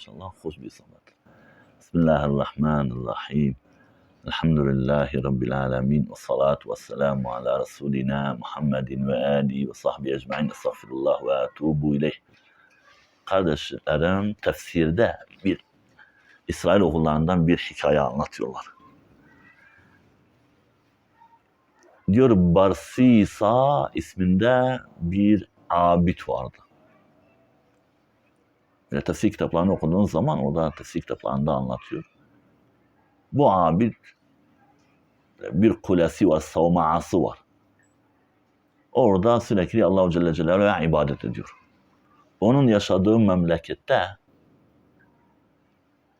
inşallah hoş bir sohbet. Bismillahirrahmanirrahim. Elhamdülillahi Rabbil alemin. Ve salatu ve selamu ala Resulina Muhammedin ve alihi ve sahbihi ecma'in. Estağfirullah ve etubu ileyh. Kardeşlerim tefsirde bir İsrail okullarından bir hikaye anlatıyorlar. Diyor Barsisa isminde bir abid vardı. Böyle tefsir kitaplarını okuduğun zaman orada tefsir kitaplarında anlatıyor. Bu abid bir kulesi var, savmaası var. Orada sürekli Allahu Celle Celaluhu'ya ibadet ediyor. Onun yaşadığı memlekette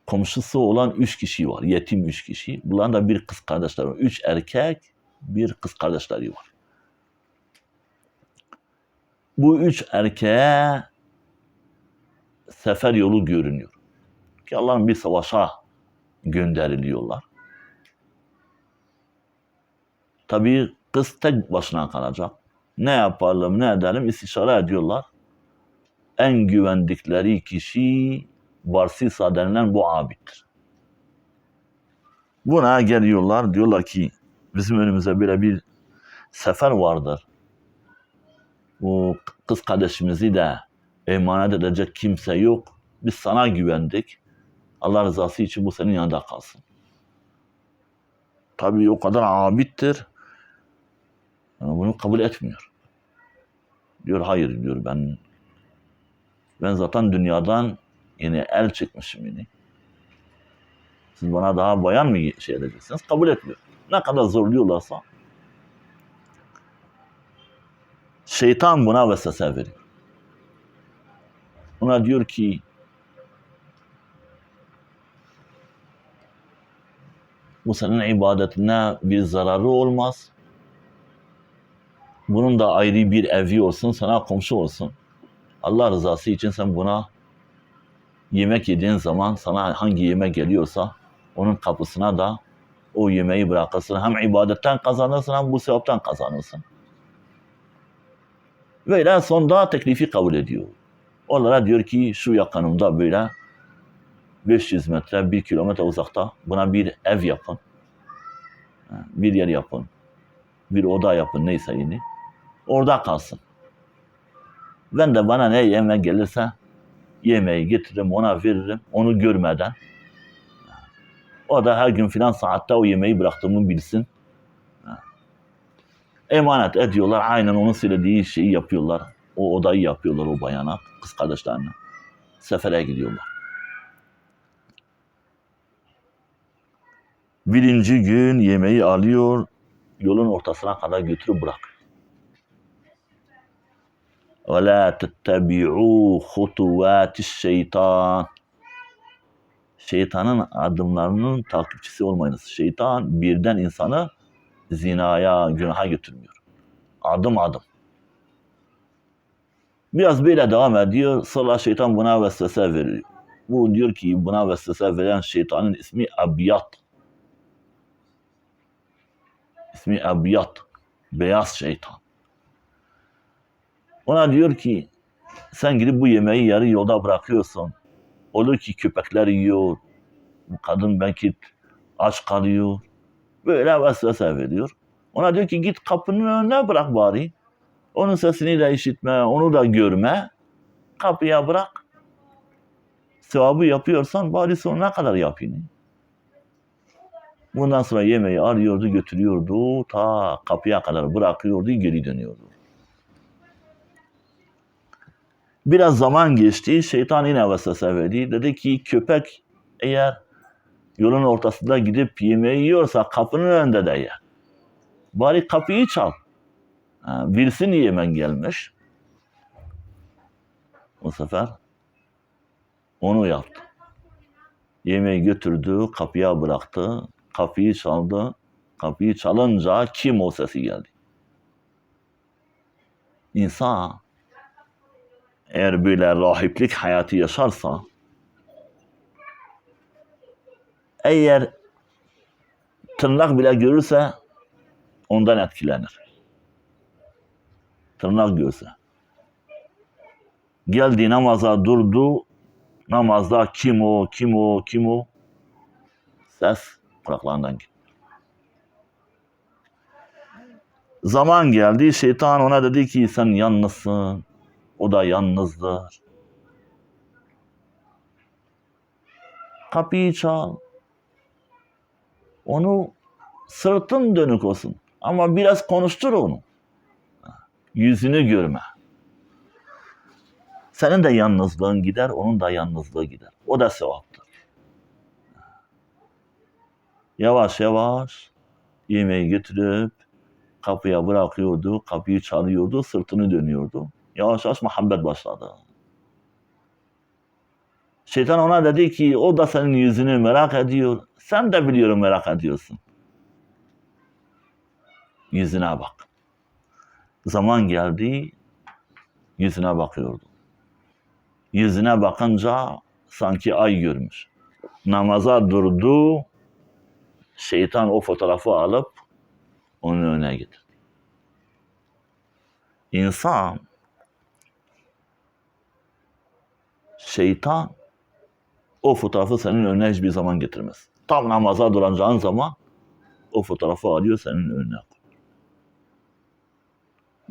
komşusu olan üç kişi var. Yetim üç kişi. Bunların da bir kız kardeşleri var. Üç erkek, bir kız kardeşleri var. Bu üç erkeğe sefer yolu görünüyor. Ki Allah'ın bir savaşa gönderiliyorlar. Tabii kız tek başına kalacak. Ne yapalım ne edelim istişare ediyorlar. En güvendikleri kişi Barsisa denilen bu abiddir. Buna geliyorlar diyorlar ki bizim önümüze böyle bir sefer vardır. Bu kız kardeşimizi de emanet edecek kimse yok. Biz sana güvendik. Allah rızası için bu senin yanında kalsın. Tabii o kadar abittir. Yani bunu kabul etmiyor. Diyor hayır diyor ben ben zaten dünyadan yine el çekmişim yine. Siz bana daha bayan mı şey edeceksiniz? Kabul etmiyor. Ne kadar zorluyorlarsa şeytan buna vesvese veriyor. Ona diyor ki bu senin ibadetine bir zararı olmaz. Bunun da ayrı bir evi olsun, sana komşu olsun. Allah rızası için sen buna yemek yediğin zaman sana hangi yemek geliyorsa onun kapısına da o yemeği bırakırsın. Hem ibadetten kazanırsın hem bu sevaptan kazanırsın. Böyle sonunda teklifi kabul ediyor. Onlara diyor ki şu yakınımda böyle 500 metre, 1 kilometre uzakta buna bir ev yapın. Bir yer yapın. Bir oda yapın neyse yine. Orada kalsın. Ben de bana ne yemek gelirse yemeği getiririm, ona veririm. Onu görmeden. O da her gün filan saatte o yemeği bıraktığımı bilsin. Emanet ediyorlar. Aynen onun söylediği şeyi yapıyorlar. O odayı yapıyorlar o bayana, kız kardeşlerine. Sefere gidiyorlar. Birinci gün yemeği alıyor, yolun ortasına kadar götürüp bırak. وَلَا تَتَّبِعُوا خُطُوَاتِ الشَّيْطَانِ Şeytanın adımlarının takipçisi olmayınız. Şeytan birden insanı zinaya, günaha götürmüyor. Adım adım. Biraz böyle devam ediyor. Sonra şeytan buna vesvese veriyor. Bu diyor ki buna vesvese veren şeytanın ismi Abiyat. İsmi Abiyat. Beyaz şeytan. Ona diyor ki sen gidip bu yemeği yarı yolda bırakıyorsun. Olur ki köpekler yiyor. Bu kadın belki aç kalıyor. Böyle vesvese veriyor. Ona diyor ki git kapının önüne bırak bari. Onun sesini de işitme, onu da görme. Kapıya bırak. Sevabı yapıyorsan bari sonuna kadar yap yine. Bundan sonra yemeği arıyordu, götürüyordu. Ta kapıya kadar bırakıyordu, geri dönüyordu. Biraz zaman geçti. Şeytan yine vesvese verdi. Dedi ki köpek eğer yolun ortasında gidip yemeği yiyorsa kapının önünde de ye. Bari kapıyı çal. Yemen gelmiş. O sefer onu yaptı. Yemeği götürdü, kapıya bıraktı. Kapıyı çaldı. Kapıyı çalınca kim o sesi geldi? İnsan eğer böyle rahiplik hayatı yaşarsa eğer tırnak bile görürse ondan etkilenir. Tırnak görse. Geldi namaza durdu, Namazda kim o, kim o, kim o? Ses kulaklarından gitti. Zaman geldi, şeytan ona dedi ki sen yalnızsın, o da yalnızdır. Kapıyı çal. Onu sırtın dönük olsun. Ama biraz konuştur onu. Yüzünü görme. Senin de yalnızlığın gider, onun da yalnızlığı gider. O da sevaptır. Yavaş yavaş yemeği götürüp kapıya bırakıyordu, kapıyı çalıyordu, sırtını dönüyordu. Yavaş yavaş muhabbet başladı. Şeytan ona dedi ki o da senin yüzünü merak ediyor. Sen de biliyorum merak ediyorsun. Yüzüne bak. Zaman geldi yüzüne bakıyordu. Yüzüne bakınca sanki ay görmüş. Namaza durdu. Şeytan o fotoğrafı alıp onun önüne getirdi. İnsan şeytan o fotoğrafı senin önüne hiçbir zaman getirmez. Tam namaza duracağın zaman o fotoğrafı alıyor senin önüne.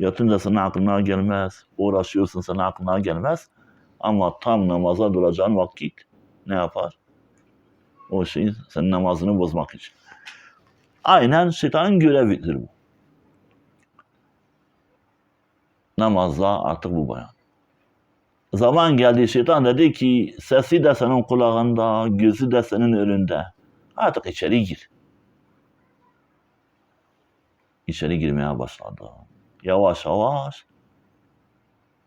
Yatınca sana aklına gelmez. Uğraşıyorsun sana aklına gelmez. Ama tam namaza duracağın vakit ne yapar? O şeyin senin namazını bozmak için. Aynen şeytanın görevidir bu. Namazda artık bu bayan. Zaman geldi şeytan dedi ki sesi de senin kulağında, gözü de senin önünde. Artık içeri gir. İçeri girmeye başladı. Yavaş yavaş.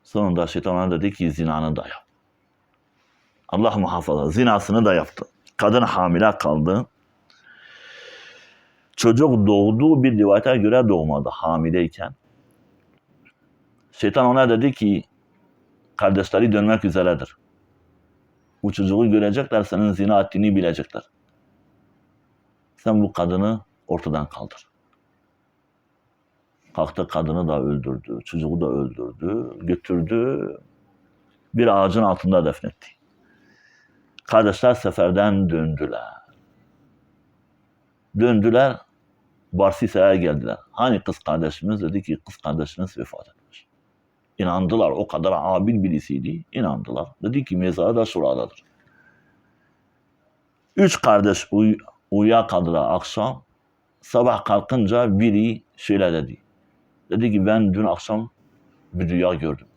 Sonunda şeytan ona dedi ki zinanı da yap. Allah muhafaza zinasını da yaptı. Kadın hamile kaldı. Çocuk doğduğu bir rivayete göre doğmadı hamileyken. Şeytan ona dedi ki kardeşleri dönmek üzeredir. Bu çocuğu görecekler, senin zina ettiğini bilecekler. Sen bu kadını ortadan kaldır. Kalktı kadını da öldürdü, çocuğu da öldürdü, götürdü, bir ağacın altında defnetti. Kardeşler seferden döndüler. Döndüler, Barsisa'ya geldiler. Hani kız kardeşimiz dedi ki kız kardeşiniz vefat etmiş. İnandılar. O kadar abil birisiydi. İnandılar. Dedi ki mezarı da şuradadır. Üç kardeş uy uyuyakaldılar akşam. Sabah kalkınca biri şöyle dedi. Dedi ki ben dün akşam bir rüya gördüm.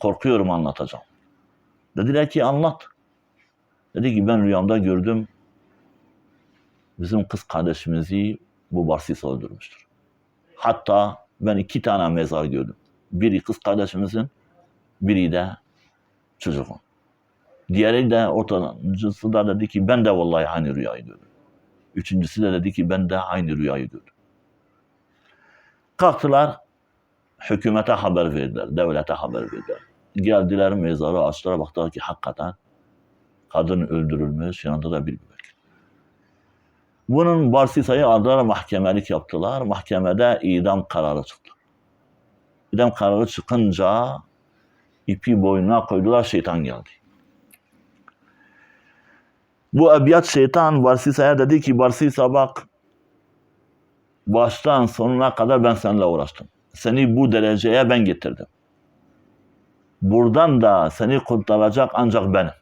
Korkuyorum anlatacağım. Dediler ki anlat. Dedi ki ben rüyamda gördüm. Bizim kız kardeşimizi bu Barsis öldürmüştür. Hatta ben iki tane mezar gördüm. Biri kız kardeşimizin, biri de çocuğun. Diğeri de ortancısı da dedi ki ben de vallahi aynı rüyayı gördüm. Üçüncüsü de dedi ki ben de aynı rüyayı gördüm. Kalktılar, hükümete haber verdiler, devlete haber verdiler. Geldiler mezarı açtılar, baktılar ki hakikaten kadın öldürülmüş, yanında da bir bebek. Bunun Barsisa'yı aldılar, mahkemelik yaptılar. Mahkemede idam kararı çıktı. İdam kararı çıkınca ipi boynuna koydular, şeytan geldi. Bu ebiyat şeytan Barsisa'ya dedi ki, Barsisa bak, baştan sonuna kadar ben seninle uğraştım. Seni bu dereceye ben getirdim. Buradan da seni kurtaracak ancak benim.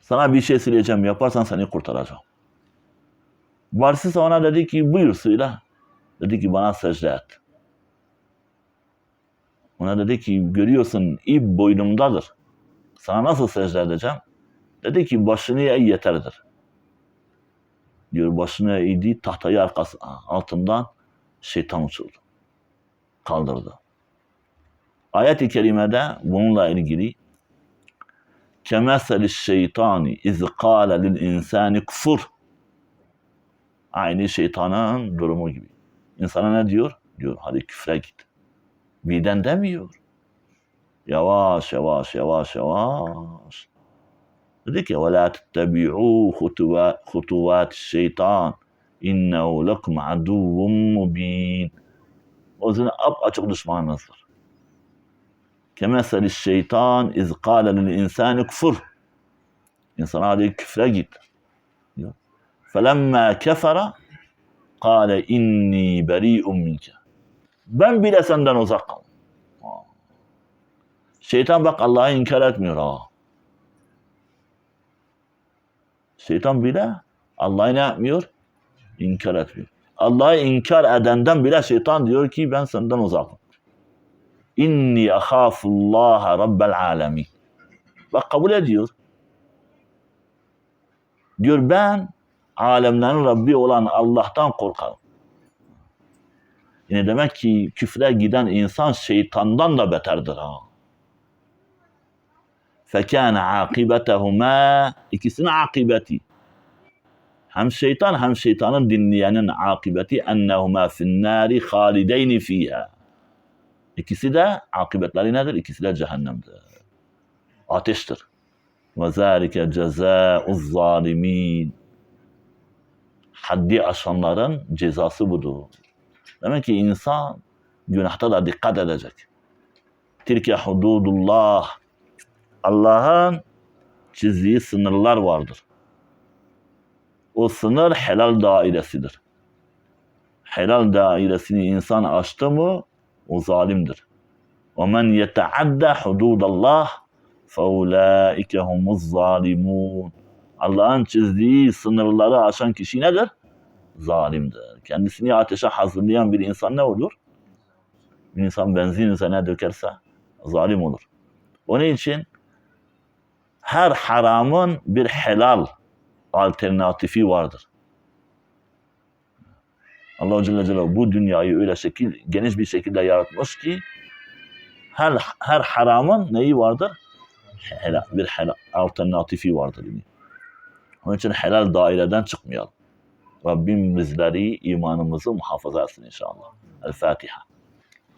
Sana bir şey söyleyeceğim. Yaparsan seni kurtaracağım. Barsisa ona dedi ki buyur söyle. Dedi ki bana secde et. Ona dedi ki görüyorsun ip boynumdadır. Sana nasıl secde edeceğim? Dedi ki başını eğ yeterdir diyor başını eğdi tahtayı arkası, altından şeytan uçurdu. Kaldırdı. Ayet-i kerimede bununla ilgili kemeseli şeytani iz kâle lil insani kufur aynı şeytanın durumu gibi. İnsana ne diyor? Diyor hadi küfre git. Birden demiyor. Yavaş yavaş yavaş yavaş Dedi ki وَلَا تَتَّبِعُوا خُتُوَاتِ الشَّيْطَانِ اِنَّهُ لَكُمْ عَدُوٌ مُب۪ينٌ O zaman ap açık düşmanınızdır. Kemeseli şeytan iz kâle lil insâni kfur. İnsana diyor küfre git. Diyor. Felemmâ kefere kâle inni beri'un minke. Ben bile senden uzak kaldım. Ha. Şeytan bak Allah'ı inkar etmiyor ha. Şeytan bile Allah'ı ne yapmıyor? İnkar etmiyor. Allah'ı inkar edenden bile şeytan diyor ki ben senden uzakım. İnni ahafullaha rabbel alemin. Bak kabul ediyor. Diyor ben alemlerin Rabbi olan Allah'tan korkarım. Yani demek ki küfre giden insan şeytandan da beterdir ha. Fekâne akibetehumâ ikisinin akibeti. Hem şeytan hem şeytanın dinleyenin akibeti ennehumâ finnâri halideyni fîhâ. İkisi de akıbetleri nedir? İkisi de cehennemdir. Ateştir. Ve zâlike cezâ'uz zalimin. Haddi aşanların cezası budur. Demek ki insan günahta da dikkat edecek. Tilke hududullah. Allah'ın çizdiği sınırlar vardır. O sınır helal dairesidir. Helal dairesini insan aştı mı o zalimdir. وَمَنْ يَتَعَدَّ حُدُودَ اللّٰهِ فَاُولَٰئِكَ هُمُ الظَّالِمُونَ Allah'ın çizdiği sınırları aşan kişi nedir? Zalimdir. Kendisini ateşe hazırlayan bir insan ne olur? Bir insan benzin üzerine dökerse zalim olur. Onun için her haramın bir helal alternatifi vardır. Allah Celle Celaluhu bu dünyayı öyle şekil, geniş bir şekilde yaratmış ki her, her haramın neyi vardır? Helal, bir helal, alternatifi vardır. Yani. Onun için helal daireden çıkmayalım. Rabbim bizleri imanımızı muhafaza etsin inşallah. El Fatiha.